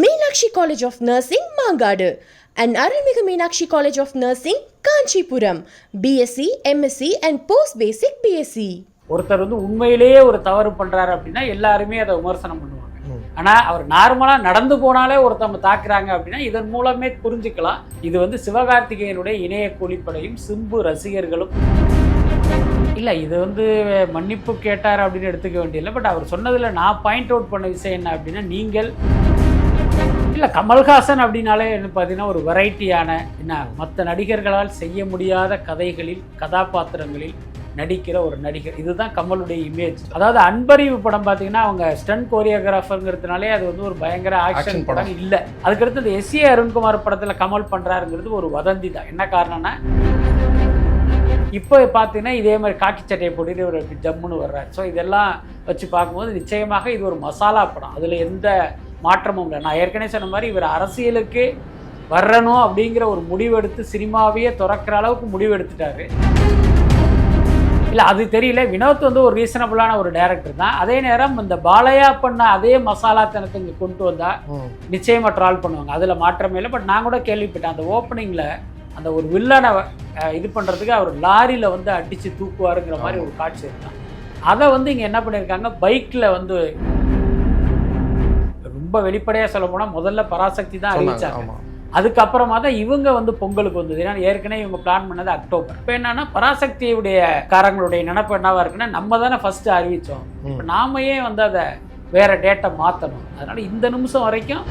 Meenakshi College of Nursing, Mangadu, and Arulmigu Meenakshi College of Nursing, Kanchipuram, BSc, MSc, and Post Basic BSc. ஒருத்தர் வந்து உண்மையிலேயே ஒரு தவறு பண்றாரு அப்படின்னா எல்லாருமே அதை விமர்சனம் பண்ணுவாங்க. ஆனா அவர் நார்மலா நடந்து போனாலே ஒருத்தவங்க தாக்குறாங்க அப்படின்னா இதன் மூலமே புரிஞ்சுக்கலாம். இது வந்து சிவகார்த்திகேயனுடைய இணைய கூலிப்படையும் சிம்பு ரசிகர்களும். இல்ல இது வந்து மன்னிப்பு கேட்டார் அப்படின்னு எடுத்துக்க வேண்டியதில்லை. பட் அவர் சொன்னதுல நான் பாயிண்ட் அவுட் பண்ண விஷயம் என்ன அப்படின்னா நீங்கள் இல்ல கமல்ஹாசன் அப்படின்னாலே என்ன பார்த்தீங்கன்னா ஒரு வெரைட்டியான என்ன மற்ற நடிகர்களால் செய்ய முடியாத கதைகளில் கதாபாத்திரங்களில் நடிக்கிற ஒரு நடிகர். இதுதான் கமலுடைய இமேஜ் அதாவது அன்பறிவு படம் பார்த்தீங்கன்னா அவங்க ஸ்டன் கோரியோகிராஃபருங்கிறதுனாலே அது வந்து ஒரு பயங்கர ஆக்ஷன் படம். படம். இல்லை. அதுக்கடுத்து இந்த எஸ் ஏ அருண்குமார் படத்தில் கமல் பண்ணுறாருங்கிறது ஒரு வதந்தி தான். என்ன காரணம்னா இப்போ பார்த்தீங்கன்னா இதே மாதிரி காக்கி சட்டையை போட்டுட்டு ஒரு ஜம்முன்னு வர்றாரு. ஸோ இதெல்லாம் வச்சு பார்க்கும்போது நிச்சயமாக இது ஒரு மசாலா படம். அதில் எந்த மாற்றமும் இல்லை. நான் ஏற்கனவே சொன்ன மாதிரி இவர் அரசியலுக்கு வர்றணும் அப்படிங்கிற ஒரு முடிவெடுத்து சினிமாவையே திறக்கிற அளவுக்கு முடிவெடுத்துட்டாரு. இல்லை அது தெரியல. வினோத் வந்து ஒரு ரீசனபிளான ஒரு டைரக்டர் தான். அதே நேரம் இந்த பாலையா பண்ண அதே மசாலாத்தனத்தை இங்கே கொண்டு வந்தா ம். நிச்சயமாக ட்ரால் பண்ணுவாங்க. அதில் மாற்றமே இல்லை. பட் நான் கூட கேள்விப்பட்டேன். அந்த ஓப்பனிங்கில் அந்த ஒரு வில்லனை இது பண்ணுறதுக்கு அவர் லாரியில் வந்து அடித்து தூக்குவாருங்கிற மாதிரி ஒரு காட்சி இருந்தான் அதை வந்து இங்கே என்ன பண்ணியிருக்காங்க பைக்கில் வந்து ரொம்ப வெளிப்படையாக சொல்ல போனால் முதல்ல பராசக்தி தான் அறிவிச்சாங்க. அதுக்கப்புறமா தான் இவங்க வந்து பொங்கலுக்கு வந்தது. ஏன்னா ஏற்கனவே இவங்க பிளான் பண்ணது அக்டோபர். இப்போ என்னன்னா பராசக்தியுடைய காரங்களுடைய நினப்பு என்னவா இருக்குன்னா நம்ம தானே ஃபர்ஸ்ட் அறிவிச்சோம். இப்போ நாம ஏன் வந்து அதை வேற டேட்டை மாற்றணும் அதனால இந்த நிமிஷம் வரைக்கும்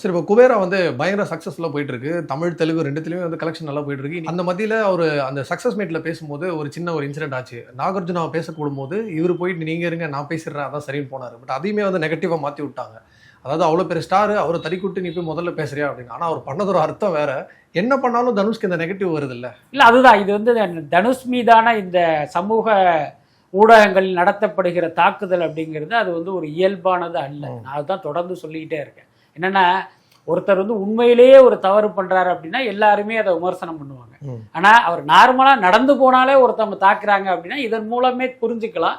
சரி இப்போ குபேரா வந்து பயங்கர சக்ஸஸ்ஃபுல்லாக போயிட்டு இருக்கு தமிழ் தெலுங்கு ரெண்டுத்துலையுமே வந்து கலெக்ஷன் நல்லா போயிட்டு இருக்கு அந்த மத்தியில் அவர் அந்த சக்ஸஸ் மீட்டில் பேசும்போது ஒரு சின்ன ஒரு இன்சிடென்ட் ஆச்சு. நாகார்ஜுனாவை பேசக்கூடும் போது இவர் போயிட்டு நீங்கள் இருங்க நான் பேசிடுறேன் அதான் சரின்னு போனார். பட் அதையுமே வந்து நெகட்டிவாக மாற்றி விட்டாங்க. அதாவது அவ்வளோ பெரிய ஸ்டார் அவரை தடி கூட்டு நீ போய் முதல்ல பேசுறியா? அப்படின்னு. ஆனால் அவர் பண்ணது ஒரு அர்த்தம் வேற. என்ன பண்ணாலும் தனுஷ்க்கு இந்த நெகட்டிவ் வருது இல்ல இல்லை அதுதான். இது வந்து தனுஷ் மீதான இந்த சமூக ஊடகங்களில் நடத்தப்படுகிற தாக்குதல் அப்படிங்கிறது அது வந்து ஒரு இயல்பானது அல்ல. நான் அதுதான் தொடர்ந்து சொல்லிக்கிட்டே இருக்கேன். என்னன்னா ஒருத்தர் வந்து உண்மையிலேயே ஒரு தவறு பண்றாரு அப்படின்னா எல்லாருமே அதை விமர்சனம் பண்ணுவாங்க. ஆனா அவர் நார்மலா நடந்து போனாலே ஒருத்தவங்க தாக்குறாங்க அப்படின்னா இதன் மூலமே புரிஞ்சுக்கலாம்.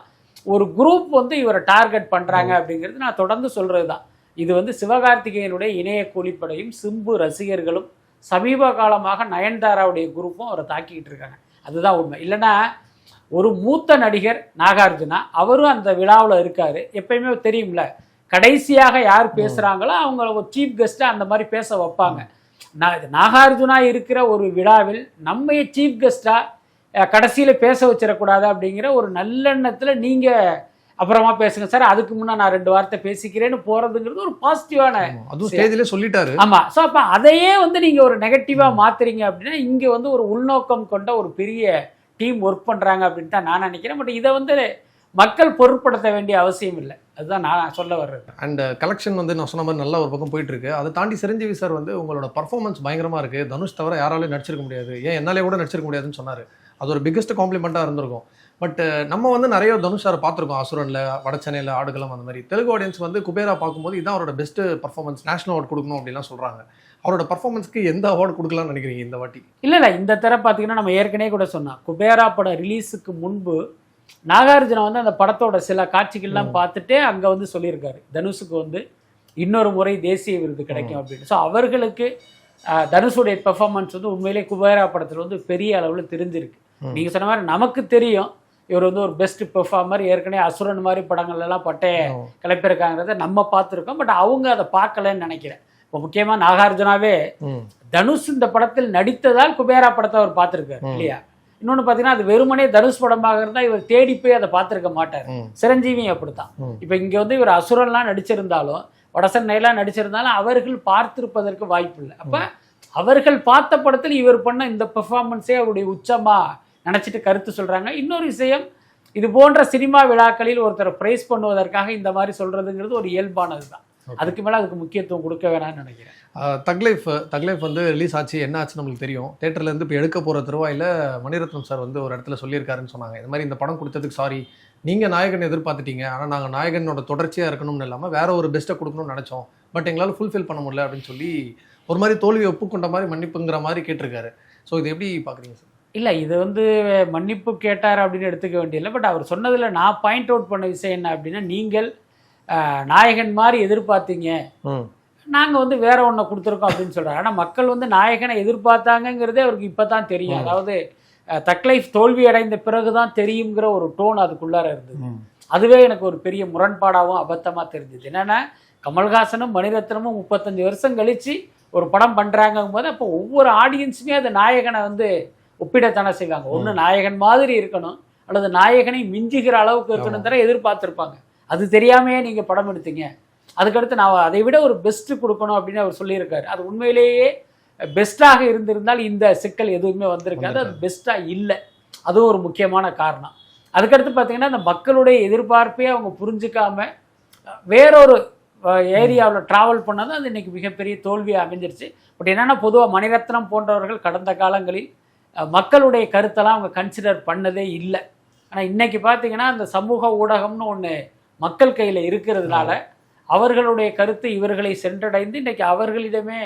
ஒரு குரூப் வந்து இவரை டார்கெட் பண்றாங்க அப்படிங்கிறது நான் தொடர்ந்து சொல்றதுதான். இது வந்து சிவகார்த்திகேயனுடைய இணைய கூலிப்படையும் சிம்பு ரசிகர்களும் சமீப காலமாக நயன்தாராவுடைய குரூப்பும் அவரை தாக்கிக்கிட்டு இருக்காங்க. அதுதான் உண்மை. இல்லைன்னா ஒரு மூத்த நடிகர் நாகார்ஜுனா அவரும் அந்த விழாவில் இருக்காரு. எப்பயுமே தெரியும்ல கடைசியாக யார் பேசுகிறாங்களோ அவங்கள ஒரு சீஃப் கெஸ்ட்டாக அந்த மாதிரி பேச வைப்பாங்க. நாகார்ஜுனா இருக்கிற ஒரு விழாவில் நம்ம சீஃப் கெஸ்ட்டாக கடைசியில் பேச வச்சிடக்கூடாது அப்படிங்கிற ஒரு நல்லெண்ணத்தில் நீங்கள் அப்புறமா பேசுங்க. சார் அதுக்கு முன்னே நான் ரெண்டு வார்த்தை பேசிக்கிறேன்னு போகிறதுங்கிறது ஒரு பாசிட்டிவான. அதுவும் ஸ்டேஜ்லேயே சொல்லிட்டாரு. ஆமா ஸோ அப்போ அதையே வந்து நீங்க ஒரு நெகட்டிவா மாத்துறீங்க அப்படின்னா இங்க வந்து ஒரு உள்நோக்கம் கொண்ட ஒரு பெரிய டீம் ஒர்க் பண்றாங்க அப்படின்னு தான் நான் நினைக்கிறேன். பட் இதை வந்து மக்கள் பொருட்படுத்த வேண்டிய அவசியம் இல்லை. அதுதான் நான் சொல்ல வர்றது. அண்ட் கலெக்ஷன் வந்து நான் சொன்ன மாதிரி நல்லா ஒரு பக்கம் போயிட்டு இருக்கு அதை தாண்டி சிரஞ்சீவி சார் வந்து உங்களோட பர்ஃபார்மன்ஸ் பயங்கரமா இருக்கு. தனுஷ் தவிர யாராலையும் நடிச்சிருக்க முடியாது. ஏன் என்னாலே கூட நடிச்சிருக்க முடியாதுன்னு சொன்னாரு. அது ஒரு பிக்கஸ்ட் காம்ப்ளிமெண்ட்டாக இருந்திருக்கும். பட் நம்ம வந்து நிறைய தனுஷ் சார் பார்த்துருக்கோம். அசுரன்ல வடச்சென்னையில் ஆடுகளம் அந்த மாதிரி. தெலுங்கு ஆடியன்ஸ் வந்து குபேரா பார்க்கும்போது இதான் அவரோட பெஸ்ட் பர்ஃபார்மன்ஸ் நேஷனல் அவார்ட் கொடுக்கணும் அப்படிலாம் சொல்றாங்க. அவரோட பர்ஃபார்மன்ஸ்க்கு எந்த அவார்டு கொடுக்கலாம்னு நினைக்கிறீங்க இந்த வாட்டி? இல்ல இல்ல. இந்த தர பார்த்தீங்கன்னா நம்ம ஏற்கனவே கூட சொன்னோம். குபேரா படம் ரிலீஸுக்கு முன்பு நாகார்ஜுனா வந்து அந்த படத்தோட சில காட்சிகள்லாம் பார்த்துட்டே அங்க வந்து சொல்லியிருக்காரு. தனுஷுக்கு வந்து இன்னொரு முறை தேசிய விருது கிடைக்கும் அப்படின்னு. ஸோ அவர்களுக்கு தனுஷுடைய பெர்ஃபார்மன்ஸ் வந்து உண்மையிலே குபேரா படத்துல வந்து பெரிய அளவுல தெரிஞ்சிருக்கு. ம். நீங்க சொன்ன மாதிரி நமக்கு தெரியும் இவர் வந்து ஒரு பெஸ்ட் பெர்ஃபார்மர் ஏற்கனவே அசுரன் மாதிரி படங்கள் எல்லாம் பட்டைய கிளப்பியிருக்காங்கிறத நம்ம பார்த்துருக்கோம். பட் அவங்க அதை பார்க்கலன்னு நினைக்கிறேன். இப்போ முக்கியமாக நாகார்ஜுனாவே. தனுஷ் இந்த படத்தில் நடித்ததால் குபேரா படத்தை அவர் பார்த்துருக்காரு. இல்லையா? இன்னொன்று பார்த்தீங்கன்னா அது வெறுமனே தனுஷ் படமாக இருந்தால் இவர் தேடி போய் அதை பார்த்துருக்க மாட்டார். சிரஞ்சீவியும் அப்படித்தான். இப்போ இங்கே வந்து இவர் அசுரன்லாம் நடிச்சிருந்தாலும் வடசென்னையெல்லாம் நடிச்சிருந்தாலும் அவர்கள் பார்த்திருப்பதற்கு வாய்ப்பு இல்லை அப்போ அவர்கள் பார்த்த படத்தில் இவர் பண்ண இந்த பெர்ஃபார்மன்ஸே அவருடைய உச்சமா நினச்சிட்டு கருத்து சொல்கிறாங்க இன்னொரு விஷயம் இது போன்ற சினிமா விழாக்களில் ஒருத்தரை ப்ரைஸ் பண்ணுவதற்காக இந்த மாதிரி சொல்றதுங்கிறது ஒரு இயல்பானது தான். அதுக்கு மேலே அதுக்கு முக்கியத்துவம் கொடுக்க வேணாம்னு நினைக்கிறேன். தக்லைஃப் தக்லைஃப் வந்து ரிலீஸ் ஆச்சு என்ன ஆச்சு நம்மளுக்கு தெரியும். தேட்டர்ல இருந்து இப்போ எடுக்க போற தருவாயில மணிரத்னம் சார் வந்து ஒரு இடத்துல சொல்லியிருக்காருன்னு சொன்னாங்க. இந்த மாதிரி இந்த படம் கொடுத்ததுக்கு சாரி நீங்க நாயகன் எதிர்பார்த்துட்டீங்க. ஆனா நாங்க நாயகனோட தொடர்ச்சியா இருக்கணும்னு இல்லாம வேற ஒரு பெஸ்ட்டை கொடுக்கணும்னு நினைச்சோம். பட் எங்களால ஃபுல்ஃபில் பண்ண முடியல அப்படின்னு சொல்லி ஒரு மாதிரி தோல்வியை ஒப்புக்கொண்ட மாதிரி மன்னிப்புங்கிற மாதிரி கேட்டிருக்காரு. ஸோ இது எப்படி பாக்குறீங்க சார் இல்லை இது வந்து மன்னிப்பு கேட்டார் அப்படின்னு எடுத்துக்க வேண்டியதில்லை. பட் அவர் சொன்னதில் நான் பாயிண்ட் அவுட் பண்ண விஷயம் என்ன அப்படின்னா நீங்கள் நாயகன் மாதிரி எதிர்பார்த்தீங்க. நாங்கள் வந்து வேற ஒன்றை கொடுத்துருக்கோம் அப்படின்னு சொல்கிறாங்க ஆனால் மக்கள் வந்து நாயகனை எதிர்பார்த்தாங்கங்கிறதே அவருக்கு இப்போ தான் தெரியும் அதாவது தக்லைஃப் தோல்வி அடைந்த பிறகு தான் தெரியுங்கிற ஒரு டோன் அதுக்குள்ளார இருந்தது. அதுவே எனக்கு ஒரு பெரிய முரண்பாடாகவும் அபத்தமாக தெரிஞ்சுது. என்னென்னா கமல்ஹாசனும் மணிரத்னமும் முப்பத்தஞ்சு வருஷம் கழிச்சு ஒரு படம் பண்ணுறாங்கும் போது அப்போ ஒவ்வொரு ஆடியன்ஸுமே அந்த நாயகனை வந்து ஒப்பிடத்தானே செய்வாங்க. ஒன்று நாயகன் மாதிரி இருக்கணும் அல்லது நாயகனை மிஞ்சுகிற அளவுக்கு இருக்கணும் தர எதிர்பார்த்துருப்பாங்க. அது தெரியாமையே நீங்கள் படம் எடுத்தீங்க. அதுக்கடுத்து நான் அதை விட ஒரு பெஸ்ட் கொடுக்கணும் அப்படின்னு அவர் சொல்லியிருக்காரு. அது உண்மையிலேயே பெஸ்ட்டாக இருந்திருந்தால் இந்த சிக்கல் எதுவுமே வந்திருக்காது. அது பெஸ்ட்டாக இல்லை. அதுவும் ஒரு முக்கியமான காரணம். அதுக்கடுத்து பார்த்தீங்கன்னா இந்த மக்களுடைய எதிர்பார்ப்பே அவங்க புரிஞ்சுக்காம வேறொரு ஏரியாவில் ட்ராவல் பண்ணது அது இன்னைக்கு மிகப்பெரிய தோல்வியாக அமைஞ்சிருச்சு பட் என்னன்னா பொதுவாக மணிரத்னம் போன்றவர்கள் கடந்த காலங்களில் மக்களுடைய கருத்தெல்லாம் அவங்க கன்சிடர் பண்ணதே இல்லை. ஆனால் இன்னைக்கு பார்த்தீங்கன்னா அந்த சமூக ஊடகம்னு ஒன்று மக்கள் கையில் இருக்கிறதுனால அவர்களுடைய கருத்து இவர்களை சென்றடைந்து இன்னைக்கு அவர்களிடமே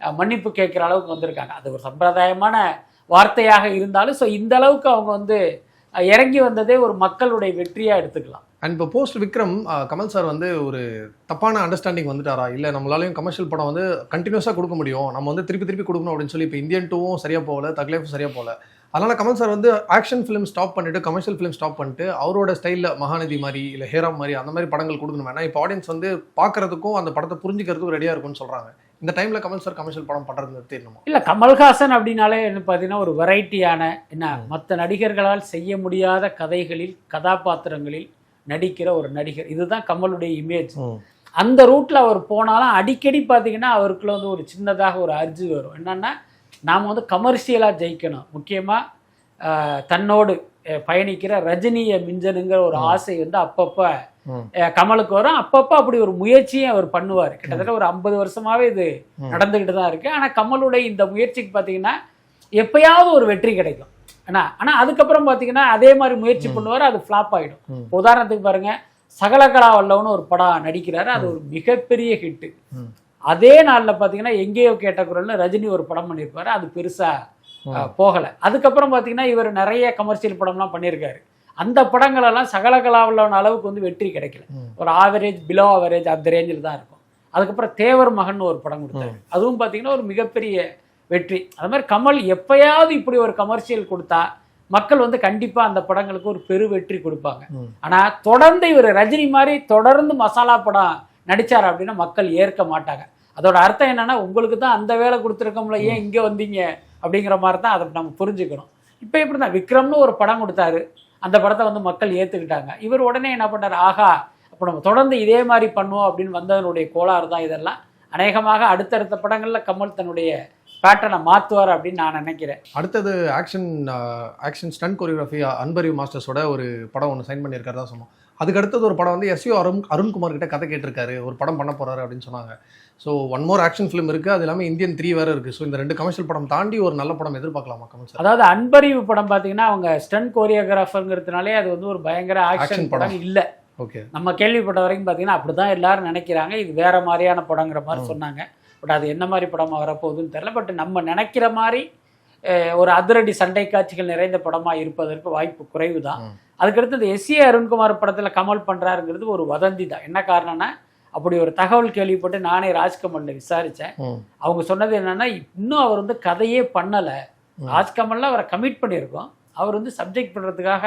மன்னிப்பு கேட்குற அளவுக்கு வந்திருக்காங்க. அது ஒரு சம்பிரதாயமான வார்த்தையாக இருந்தாலும் ஸோ இந்த அளவுக்கு அவங்க வந்து இறங்கி வந்ததே ஒரு மக்களுடைய வெற்றியாக எடுத்துக்கலாம். அண்ட் இப்போ போஸ்ட் விக்ரம் கமல் சார் வந்து ஒரு தப்பான அண்டர்ஸ்டாண்டிங் வந்துட்டாரா? இல்லை நம்மளாலையும் கமர்ஷியல் படம் வந்து கண்டினியூஸாக கொடுக்க முடியும். நம்ம வந்து திருப்பி திருப்பி கொடுக்கணும் அப்படின்னு சொல்லி இப்போ இந்தியன் டூவும் சரியாக போகல தக்லேஃபும் சரியாக போகல. அதனால கமல் சார் வந்து ஆக்ஷன் ஃபிலிம் ஸ்டாப் பண்ணிட்டு கமர்ஷியல் ஃபிலிம் ஸ்டாப் பண்ணிட்டு அவரோட ஸ்டைலில் மகாநதி மாதிரி இல்லை ஹேராம் மாதிரி அந்த மாதிரி படங்கள் கொடுக்கணும். ஏன்னா இப்போ ஆடியன்ஸ் வந்து பார்க்கறதுக்கும் அந்த படத்தை புரிஞ்சுக்கிறதுக்கும் ரெடியாக இருக்கும்னு சொல்கிறாங்க இந்த டைமில் கமல் சார் கமர்ஷியல் படம் பண்ணுறது தெரியணுமா இல்லை கமல்ஹாசன் அப்படின்னாலே என்ன பார்த்தீங்கன்னா ஒரு வெரைட்டியான என்ன மற்ற நடிகர்களால் செய்ய முடியாத கதைகளில் கதாபாத்திரங்களில் நடிக்கிற ஒரு நடிகர். இதுதான் கமலுடைய இமேஜ் அந்த ரூட்ல அவர் போனாலும் அடிக்கடி பார்த்தீங்கன்னா அவருக்குள்ள வந்து ஒரு சின்னதாக ஒரு அர்ஜி வரும். என்னன்னா நாம் வந்து கமர்ஷியலாக ஜெயிக்கணும். முக்கியமாக தன்னோடு பயணிக்கிற ரஜினியை மிஞ்சனுங்கிற ஒரு ஆசை வந்து அப்பப்போ கமலுக்கு வரும். அப்பப்போ அப்படி ஒரு முயற்சியும் அவர் பண்ணுவார். கிட்டத்தட்ட ஒரு ஐம்பது வருஷமாவே இது ம். நடந்துக்கிட்டு தான் இருக்கு. ஆனால் கமலுடைய இந்த முயற்சிக்கு பார்த்தீங்கன்னா எப்பயாவது ஒரு வெற்றி கிடைக்கும். ஆனா ஆனால் அதுக்கப்புறம் பார்த்தீங்கன்னா அதே மாதிரி முயற்சி பண்ணுவார் அது ஃப்ளாப் ஆகிடும். உதாரணத்துக்கு பாருங்க சகலகலா வல்லவன்னு ஒரு படம் நடிக்கிறாரு. அது ஒரு மிகப்பெரிய ஹிட்டு. அதே நாளில் பார்த்தீங்கன்னா எங்கேயோ கேட்ட குரல்னு ரஜினி ஒரு படம் பண்ணியிருப்பாரு அது பெருசா அஹ், போகல. அதுக்கப்புறம் பார்த்தீங்கன்னா இவர் நிறைய கமர்ஷியல் படம்லாம் பண்ணியிருக்காரு அந்த படங்களெல்லாம் சகலகலா வல்லவன் அளவுக்கு வந்து வெற்றி கிடைக்கல. ஒரு ஆவரேஜ் பிலோ ஆவரேஜ் அந்த ரேஞ்சில் தான் இருக்கும். அதுக்கப்புறம் தேவர் மகன் ஒரு படம் கொடுத்தாரு. அதுவும் பார்த்தீங்கன்னா ஒரு மிகப்பெரிய வெற்றி. அது மாதிரி கமல் எப்பயாவது இப்படி ஒரு கமர்ஷியல் கொடுத்தா மக்கள் வந்து கண்டிப்பாக அந்த படங்களுக்கு ஒரு பெரு வெற்றி கொடுப்பாங்க. ஆனால் தொடர்ந்து இவர் ரஜினி மாதிரி தொடர்ந்து மசாலா படம் நடிச்சார் அப்படின்னா மக்கள் ஏற்க மாட்டாங்க. அதோட அர்த்தம் என்னென்னா உங்களுக்கு தான் அந்த வேலை கொடுத்துருக்கோம்ல ஏன் இங்கே வந்தீங்க? அப்படிங்கிற மாதிரி தான் அதை நம்ம புரிஞ்சுக்கணும். இப்போ இப்படி தான் விக்ரம்னு ஒரு படம் கொடுத்தாரு. அந்த படத்தை வந்து மக்கள் ஏற்றுக்கிட்டாங்க இவர் உடனே என்ன பண்ணார்? ஆஹா அப்போ நம்ம தொடர்ந்து இதே மாதிரி பண்ணுவோம் அப்படின்னு வந்ததனுடைய கோளாறு தான் இதெல்லாம். அநேகமாக அடுத்தடுத்த படங்களில் கமல் தன்னுடைய பேட்டர்னை மாற்றுவார் அப்படின்னு நான் நினைக்கிறேன். அடுத்தது action action stun choreography Anbariv மாஸ்டர்ஸோட ஒரு படம் ஒன்று சைன் பண்ணியிருக்காரு தான் சொன்னோம் அதுக்கு அடுத்தது ஒரு படம் வந்து எஸ்யூ அருண் அருண்குமார் கிட்ட கதை கேட்டிருக்காரு. ஒரு படம் பண்ண போறாரு அப்படின்னு சொன்னாங்க. So one more action film இருக்கு. அது இல்லாமல் இந்தியன் த்ரீ வேற இருக்கு. ஸோ இந்த ரெண்டு கமர்ஷியல் படம் தாண்டி ஒரு நல்ல படம் எதிர்பார்க்கலாமா கமல் அதாவது அன்பறிவு படம் பார்த்தீங்கன்னா அவங்க ஸ்டன் கோரியோகிராஃபருங்கிறதுனாலே அது வந்து ஒரு பயங்கர ஆக்ஷன் படம். இல்லை. ஓகே நம்ம கேள்விப்பட்ட வரைக்கும் பார்த்தீங்கன்னா அப்படி தான் எல்லாரும் நினைக்கிறாங்க. இது வேற மாதிரியான படங்கிற மாதிரி சொன்னாங்க. பட் அது என்ன மாதிரி படமாக வரப்போகுதுன்னு தெரியல. பட் நம்ம நினைக்கிற மாதிரி ஒரு அதிரடி சண்டை காட்சிகள் நிறைந்த படமாக இருப்பதற்கு வாய்ப்பு குறைவு தான். அதுக்கடுத்து இந்த எஸ் ஏ அருண்குமார் படத்தில் கமல் பண்ணுறாருங்கிறது ஒரு வதந்தி தான். என்ன காரணம்னா அப்படி ஒரு தகவல் கேள்விப்பட்டு நானே ராஜ்கமல்ல விசாரித்தேன் அவங்க சொன்னது என்னன்னா இன்னும் அவர் வந்து கதையே பண்ணலை. ராஜ்கமல்ல அவரை கமிட் பண்ணியிருக்கோம். அவர் வந்து சப்ஜெக்ட் பண்ணுறதுக்காக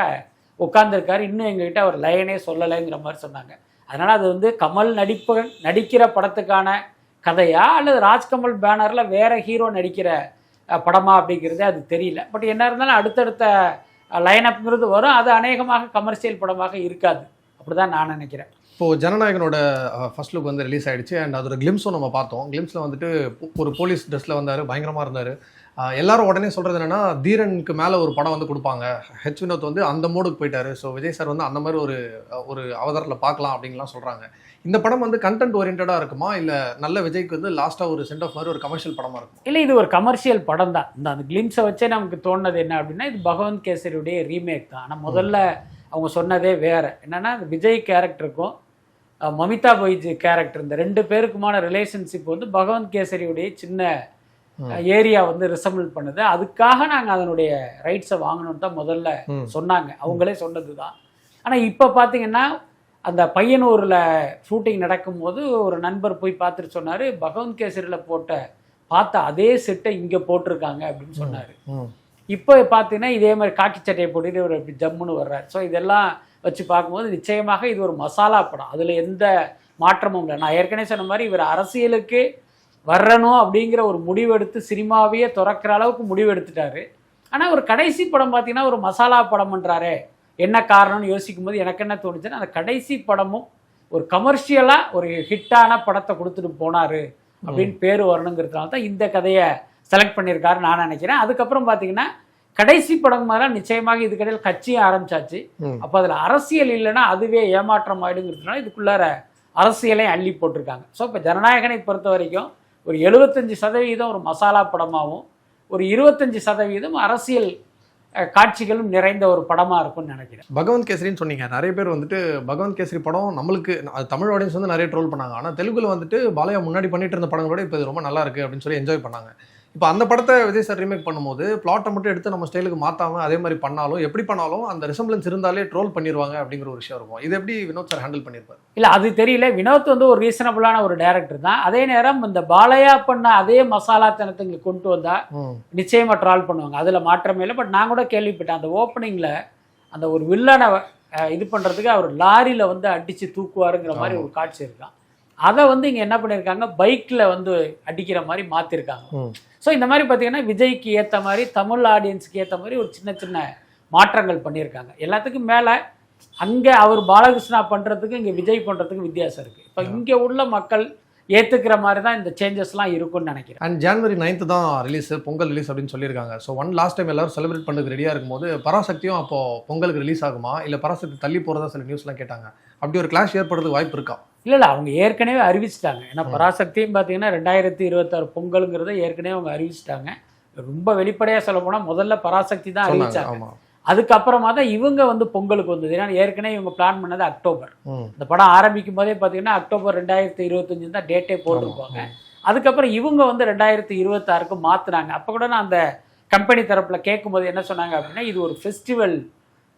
உட்காந்துருக்காரு இன்னும் எங்ககிட்ட அவர் லைனே சொல்லலைங்கிற மாதிரி சொன்னாங்க. அதனால அது வந்து கமல் நடிப்பு நடிக்கிற படத்துக்கான கதையா அல்லது ராஜ்கமல் பேனர்ல வேற ஹீரோ நடிக்கிற படமா அப்படிங்கிறதே அது தெரியல. பட் என்ன இருந்தாலும் அடுத்தடுத்த லைனப்ங்கிறது வரும். அது அநேகமாக கமர்ஷியல் படமாக இருக்காது. அப்படிதான் நான் நினைக்கிறேன். இப்போ ஜனநாயகனோட ஃபர்ஸ்ட் லுக் வந்து ரிலீஸ் ஆகிடுச்சு அண்ட் அதோட கிளிம்ஸும் நம்ம பார்த்தோம். கிளிம்ஸில் வந்துட்டு ஒரு போலீஸ் ட்ரெஸ்ஸில் வந்தார் பயங்கரமாக இருந்தார். எல்லாரும் உடனே சொல்கிறது என்னென்னா தீரனுக்கு மேலே ஒரு படம் வந்து கொடுப்பாங்க. ஹெச் வினோத் வந்து அந்த மோடுக்கு போயிட்டாரு. ஸோ விஜய் சார் வந்து அந்த மாதிரி ஒரு ஒரு அவதாரத்தில் பார்க்கலாம் அப்படின்லாம் சொல்கிறாங்க இந்த படம் வந்து கண்டென்ட் ஓரியன்டாக இருக்குமா? இல்லை நல்ல விஜய்க்கு வந்து லாஸ்ட்டாக ஒரு சென்ட் ஆஃப் மாதிரி ஒரு கமர்ஷியல் படமாக இருக்கும்? இல்லை இது ஒரு கமர்ஷியல் படம் தான். இந்த அந்த கிளிம்ஸை வச்சே நமக்கு தோணுனது என்ன அப்படின்னா இது பகவந்த் கேசரியுடைய ரீமேக் தான். ஆனால் முதல்ல அவங்க சொன்னதே வேறு. என்னென்னா விஜய் கேரக்டருக்கும் மமிதா பைஜ் கேரக்டர் இந்த ரெண்டு பேருக்குமான ரிலேஷன்ஷிப் வந்து பகவந்த் கேசரியுடைய சின்ன ஏரியா வந்து ரிசம்பிள் பண்ணுது. அதுக்காக நாங்கள் அதனுடைய ரைட்ஸை வாங்கணும்னு தான் முதல்ல. சொன்னாங்க. அவங்களே சொன்னது தான் ஆனால் இப்போ பார்த்தீங்கன்னா அந்த பையனூரில் ஷூட்டிங் நடக்கும்போது ஒரு நண்பர் போய் பார்த்துட்டு சொன்னார் பகவந்த் கேசரியில் போட்ட பார்த்த அதே செட்டை இங்கே போட்டிருக்காங்க அப்படின்னு சொன்னார். இப்போ பார்த்தீங்கன்னா இதே மாதிரி காக்கி சட்டையை போட்டுட்டு இவர் இப்படி ஜம்முன்னு வர்றார். ஸோ இதெல்லாம் வச்சு பார்க்கும்போது நிச்சயமாக இது ஒரு மசாலா படம். அதில் எந்த மாற்றமும் இல்லை. நான் ஏற்கனவே சொன்ன மாதிரி இவர் அரசியலுக்கு வரணும் அப்படிங்கிற ஒரு முடிவெடுத்து சினிமாவையே திறக்கிற அளவுக்கு முடிவெடுத்துட்டாரு. ஆனால் ஒரு கடைசி படம் பார்த்தீங்கன்னா ஒரு மசாலா படம்ன்றாரே. என்ன காரணம்னு யோசிக்கும் போது எனக்கு என்ன தோணுச்சுன்னா அந்த கடைசி படமும் ஒரு கமர்ஷியலாக ஒரு ஹிட்டான படத்தை கொடுத்துட்டு போனார் அப்படின்னு பேர் வரணுங்கிறதுனால தான் இந்த கதையை செலக்ட் பண்ணியிருக்காரு நான் நினைக்கிறேன். அதுக்கப்புறம் பார்த்தீங்கன்னா கடைசி படம் மாதிரி நிச்சயமாக இதுக்கடையில் கட்சியும் ஆரம்பிச்சாச்சு. அப்போ அதில் அரசியல் இல்லைன்னா அதுவே ஏமாற்றம் ஆயிடுங்கிறதுனால இதுக்குள்ளார அரசியலையும் அள்ளி போட்டிருக்காங்க. ஸோ இப்போ ஜனநாயகனை பொறுத்த வரைக்கும் ஒரு எழுபத்தஞ்சி சதவீதம் ஒரு மசாலா படமாகவும் ஒரு இருபத்தஞ்சு சதவீதம் அரசியல் காட்சிகளும் நிறைந்த ஒரு படமாக இருக்கும்னு நினைக்கிறேன். பகவந்த் கேசரின்னு சொன்னீங்க. நிறைய பேர் வந்துட்டு பகவந்த் கேசரி படம் நம்மளுக்கு அது தமிழ் ஆடியன்ஸ் வந்து நிறைய ட்ரோல் பண்ணாங்க. ஆனால் தெலுங்குல வந்துட்டு பாலையா முன்னாடி பண்ணிட்டு இருந்த படங்களோட இப்போ இது ரொம்ப நல்லா இருக்கு அப்படின்னு சொல்லி என்ஜாய் பண்ணாங்க. இப்போ அந்த படத்தை விஜய் சார் ரீமேக் பண்ணும்போது பிளாட்டை மட்டும் எடுத்து நம்ம ஸ்டைலுக்கு மாத்தாம அதே மாதிரி பண்ணாலும் எப்படி பண்ணாலும் அந்த ரிசம்பிளன்ஸ் இருந்தாலே ட்ரோல் பண்ணிடுவாங்க அப்படிங்கிற ஒரு விஷயம் இருக்கும். இது எப்படி வினோத் சார் ஹேண்டில் பண்ணியிருப்பாரு இல்லை அது தெரியல. வினோத் வந்து ஒரு ரீசனபிளான ஒரு டேரக்டர் தான். அதே நேரம் இந்த பாலையா பண்ண அதே மசாலாத்தனத்தை இங்கே கொண்டு வந்தா நிச்சயமாக ட்ரால் பண்ணுவாங்க. அதில் மாற்றமே இல்லை. பட் நான் கூட கேள்விப்பட்டேன். அந்த ஓப்பனிங்கில் அந்த ஒரு வில்லனை இது பண்ணுறதுக்கு அவர் லாரியில் வந்து அடித்து தூக்குவாருங்கிற மாதிரி ஒரு காட்சி இருக்கான் அதை வந்து இங்கே என்ன பண்ணியிருக்காங்க பைக்கில் வந்து அடிக்கிற மாதிரி மாற்றிருக்காங்க. ஸோ இந்த மாதிரி பார்த்தீங்கன்னா விஜய்க்கு ஏற்ற மாதிரி தமிழ் ஆடியன்ஸுக்கு ஏற்ற மாதிரி ஒரு சின்ன சின்ன மாற்றங்கள் பண்ணியிருக்காங்க எல்லாத்துக்கும் மேலே அங்கே அவர் பாலகிருஷ்ணா பண்ணுறதுக்கு இங்கே விஜய் பண்ணுறதுக்கு வித்தியாசம் இருக்குது இப்போ இங்கே உள்ள மக்கள் ஏற்றுக்கிற மாதிரி தான் இந்த சேஞ்சஸ்லாம் இருக்கும்னு நினைக்கிறேன். அண்ட் ஜான்வரி நைன்த்து தான் ரிலீஸ் பொங்கல் ரிலீஸ் அப்படின்னு சொல்லியிருக்காங்க. ஸோ ஒன் லாஸ்ட் டைம் எல்லாரும் செலிப்ரேட் பண்ணுறதுக்கு ரெடியாக இருக்கும்போது பராசக்தியும் அப்போ பொங்கலுக்கு ரிலீஸ் ஆகுமா? இல்லை பராசக்தி தள்ளி போகிறதா சில நியூஸ்லாம் கேட்டாங்க. அப்படி ஒரு கிளாஷ் ஏற்படுறதுக்கு வாய்ப்பு இருக்கா? இல்லை இல்லை அவங்க ஏற்கனவே அறிவிச்சிட்டாங்க. ஏன்னா பராசக்தியும் பார்த்தீங்கன்னா ரெண்டாயிரத்தி இருபத்தாறு பொங்கலுங்கிறத ஏற்கனவே அவங்க அறிவிச்சிட்டாங்க. ரொம்ப வெளிப்படையாக சொல்ல போனால் முதல்ல பராசக்தி தான் அறிவிச்சாங்க. அதுக்கப்புறமா தான் இவங்க வந்து பொங்கலுக்கு வந்தது. ஏன்னா ஏற்கனவே இவங்க பிளான் பண்ணது அக்டோபர். இந்த படம் ஆரம்பிக்கும் போதே பார்த்தீங்கன்னா அக்டோபர் ரெண்டாயிரத்தி இருபத்தஞ்சு தான் டேட்டே போட்டிருப்பாங்க. அதுக்கப்புறம் இவங்க வந்து ரெண்டாயிரத்தி இருபத்தாறுக்கு மாற்றினாங்க அப்போ கூட நான் அந்த கம்பெனி தரப்பில் கேட்கும்போது என்ன சொன்னாங்க அப்படின்னா இது ஒரு ஃபெஸ்டிவல்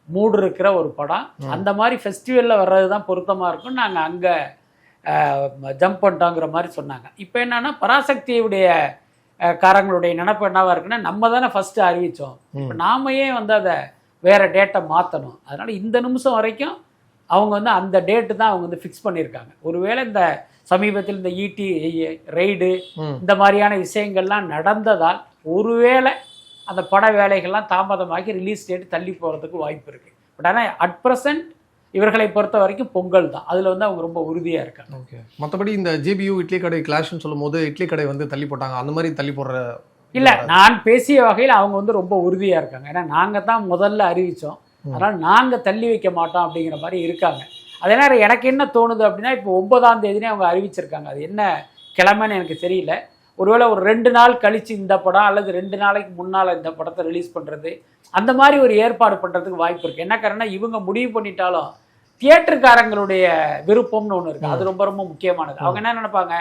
மூடு இருக்கிற ஒரு படம். அந்த மாதிரி ஃபெஸ்டிவலில் வர்றது தான் பொருத்தமாக இருக்கும் நாங்கள் அங்கே ஜம்ப் பண்ணிட்டோங்கிற மாதிரி சொன்னாங்க. இப்போ என்னன்னா பராசக்தியுடைய காரங்களுடைய நினப்பு என்னவா இருக்குன்னா நம்ம தானே ஃபஸ்ட்டு அறிவித்தோம் இப்போ நாம ஏன் வந்து அதை வேறு டேட்டை மாற்றணும் அதனால் இந்த நிமிஷம் வரைக்கும் அவங்க வந்து அந்த டேட்டு தான் அவங்க வந்து ஃபிக்ஸ் பண்ணியிருக்காங்க. ஒருவேளை இந்த சமீபத்தில் இந்த ஈடி ரெய்டு ம். இந்த மாதிரியான விஷயங்கள்லாம் நடந்ததால் ஒருவேளை அந்த பட வேலைகள்லாம் தாமதமாகி ரிலீஸ் டேட் தள்ளி போகிறதுக்கு வாய்ப்பு இருக்குது பட் ஆனால் அட் ப்ரெசன்ட் இவர்களை பொறுத்த வரைக்கும் பொங்கல் தான். அதில் வந்து அவங்க ரொம்ப உறுதியாக இருக்காங்க. ஓகே மற்றபடி இந்த ஜிபியூ இட்லி கடை கிளாஷ்னு சொல்லும்போது இட்லி கடை வந்து தள்ளி போட்டாங்க. அந்த மாதிரி தள்ளி போடுற இல்லை நான் பேசிய வகையில் அவங்க வந்து ரொம்ப உறுதியாக இருக்காங்க. ஏன்னா நாங்கள் தான் முதல்ல அறிவித்தோம் அதனால் நாங்கள் தள்ளி வைக்க மாட்டோம் அப்படிங்கிற மாதிரி இருக்காங்க. அதே நேரம் எனக்கு என்ன தோணுது அப்படின்னா இப்போ ஒன்பதாம் தேதினே அவங்க அறிவிச்சிருக்காங்க. அது என்ன கிழமைன்னு எனக்கு தெரியல. ஒருவேளை ஒரு ரெண்டு நாள் கழிச்சு இந்த படம் அல்லது ரெண்டு நாளைக்கு முன்னால் இந்த படத்தை ரிலீஸ் பண்ணுறது அந்த மாதிரி ஒரு ஏற்பாடு பண்ணுறதுக்கு வாய்ப்பு இருக்குது என்ன காரணம் இவங்க முடிவு பண்ணிட்டாலும் தியேட்டருக்காரங்களுடைய விருப்பம்னு ஒன்று இருக்குது அது ரொம்ப ரொம்ப முக்கியமானது. அவங்க என்ன நினைப்பாங்க?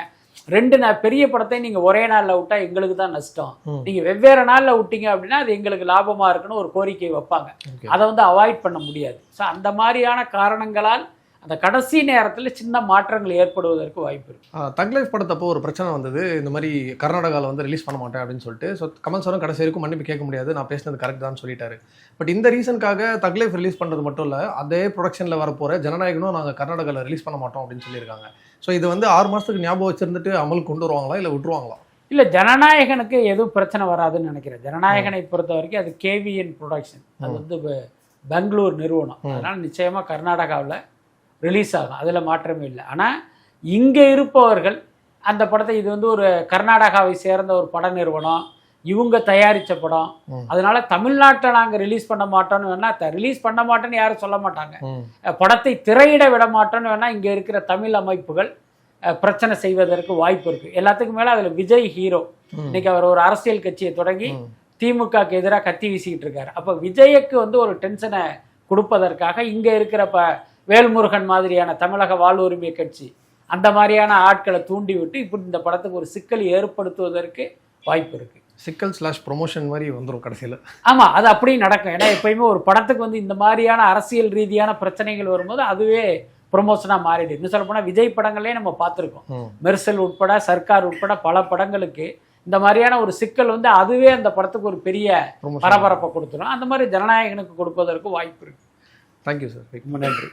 ரெண்டு நாள் பெரிய படத்தை நீங்கள் ஒரே நாளில் விட்டா எங்களுக்கு தான் நஷ்டம். ம். நீங்கள் வெவ்வேறு நாளில் விட்டீங்க அப்படின்னா அது எங்களுக்கு லாபமாக இருக்குன்னு ஒரு கோரிக்கை வைப்பாங்க. அதை வந்து அவாய்ட் பண்ண முடியாது. ஸோ அந்த மாதிரியான காரணங்களால் அந்த கடைசி நேரத்தில் சின்ன மாற்றங்கள் ஏற்படுவதற்கு வாய்ப்பு இருக்கு. தக் லைஃப் படத்தப்போ ஒரு பிரச்சனை வந்தது. இந்த மாதிரி கர்நாடகாவில் வந்து ரிலீஸ் பண்ண மாட்டேன் அப்படின்னு சொல்லிட்டு. ஸோ கமல் சாரும் கடைசி வரைக்கும் மன்னிப்பு கேட்க முடியாது. நான் பேசினது கரெக்ட் தான் சொல்லிட்டாரு. பட் இந்த ரீசனுக்காக தக் லைஃப் ரிலீஸ் பண்ணுறது மட்டும் இல்லை அதே ப்ரொடக்ஷனில் வரப்போகிற ஜனநாயகனும் நாங்கள் கர்நாடகாவில் ரிலீஸ் பண்ண மாட்டோம் அப்படின்னு சொல்லியிருக்காங்க. ஸோ இது வந்து ஆறு மாதத்துக்கு ஞாபகம் வச்சிருந்துட்டு அமல் கொண்டு வருவாங்களா இல்லை விட்டுருவாங்களா? இல்லை ஜனநாயகனுக்கு எதுவும் பிரச்சனை வராதுன்னு நினைக்கிறேன். ஜனநாயகனை பொறுத்த வரைக்கும் அது கேவிஎன் ப்ரொடக்ஷன் அது வந்து பெங்களூர் நிறுவனம். அதனால் நிச்சயமாக கர்நாடகாவில் ரிலீஸ் ஆகும். அதில் மாற்றமே இல்லை. ஆனால் இங்கே இருப்பவர்கள் அந்த படத்தை இது வந்து ஒரு கர்நாடகாவை சேர்ந்த ஒரு பட நிறுவனம். இவங்க தயாரித்த படம். அதனால தமிழ்நாட்டில் நாங்கள் ரிலீஸ் பண்ண மாட்டோம்னு வேணா ரிலீஸ் பண்ண மாட்டோம்னு யாரும் சொல்ல மாட்டாங்க. படத்தை திரையிட விட மாட்டோம்னு வேணா இங்கே இருக்கிற தமிழ் அமைப்புகள் பிரச்சனை செய்வதற்கு வாய்ப்பு இருக்கு. எல்லாத்துக்கும் மேலே அதில் விஜய் ஹீரோ இன்னைக்கு அவர் ஒரு அரசியல் கட்சியை தொடங்கி. திமுகக்கு எதிராக கத்தி வீசிக்கிட்டு இருக்காரு. அப்போ விஜய்க்கு வந்து ஒரு டென்ஷனை கொடுப்பதற்காக இங்கே இருக்கிற ப வேல்முருகன் மாதிரியான தமிழக வாழ்வுரிமை கட்சி அந்த மாதிரியான ஆட்களை தூண்டி விட்டு இப்படி இந்த படத்துக்கு ஒரு சிக்கல் ஏற்படுத்துவதற்கு வாய்ப்பு இருக்கு. சிக்கல் ஸ்லாஷ் ப்ரொமோஷன் மாதிரி வந்துடும் கடைசியில். ஆமாம் அது அப்படியும் நடக்கும். ஏன்னா எப்பயுமே ஒரு படத்துக்கு வந்து இந்த மாதிரியான அரசியல் ரீதியான பிரச்சனைகள் வரும்போது அதுவே ப்ரொமோஷனாக மாறிடுது. இன்னும் சொல்ல போனால் விஜய் படங்களே நம்ம பார்த்துருக்கோம். மெர்சல் உட்பட சர்க்கார் உட்பட பல படங்களுக்கு இந்த மாதிரியான ஒரு சிக்கல் வந்து அதுவே அந்த படத்துக்கு ஒரு பெரிய. பரபரப்பை கொடுத்துரும். அந்த மாதிரி ஜனநாயகனுக்கு கொடுப்பதற்கு வாய்ப்பு இருக்கு. தேங்க்யூ சார் ரொம்ப நன்றி.